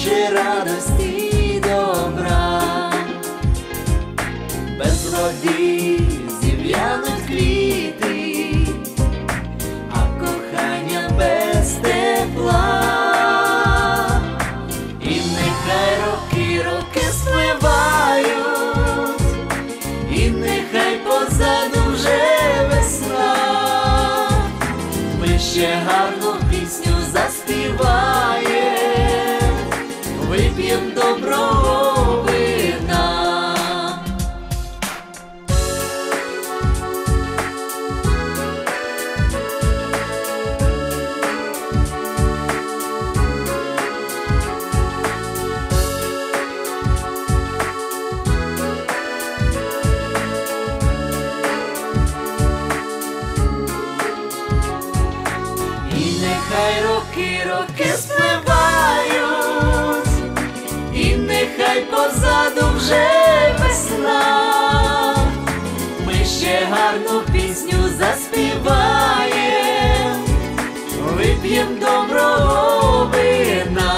Менше радості добра, без води зів'януть квіти, а кохання без тепла, і нехай роки, роки спливають, і нехай позаду вже весна. Ми ще вип'єм доброго вина. І нехай роки, роки спливають, і нехай позаду вже весна. Ми ще гарну пісню заспіваєм, вип'єм доброго вина.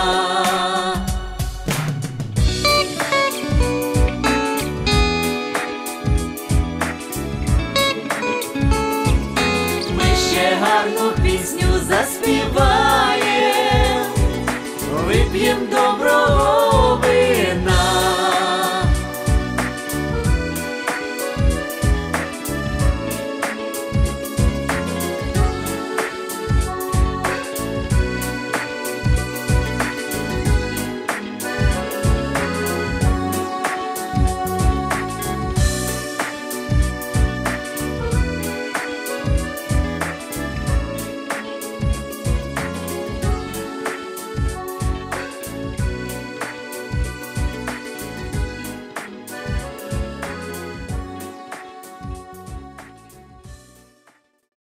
Ми ще гарну пісню заспіваєм, вип'єм доброго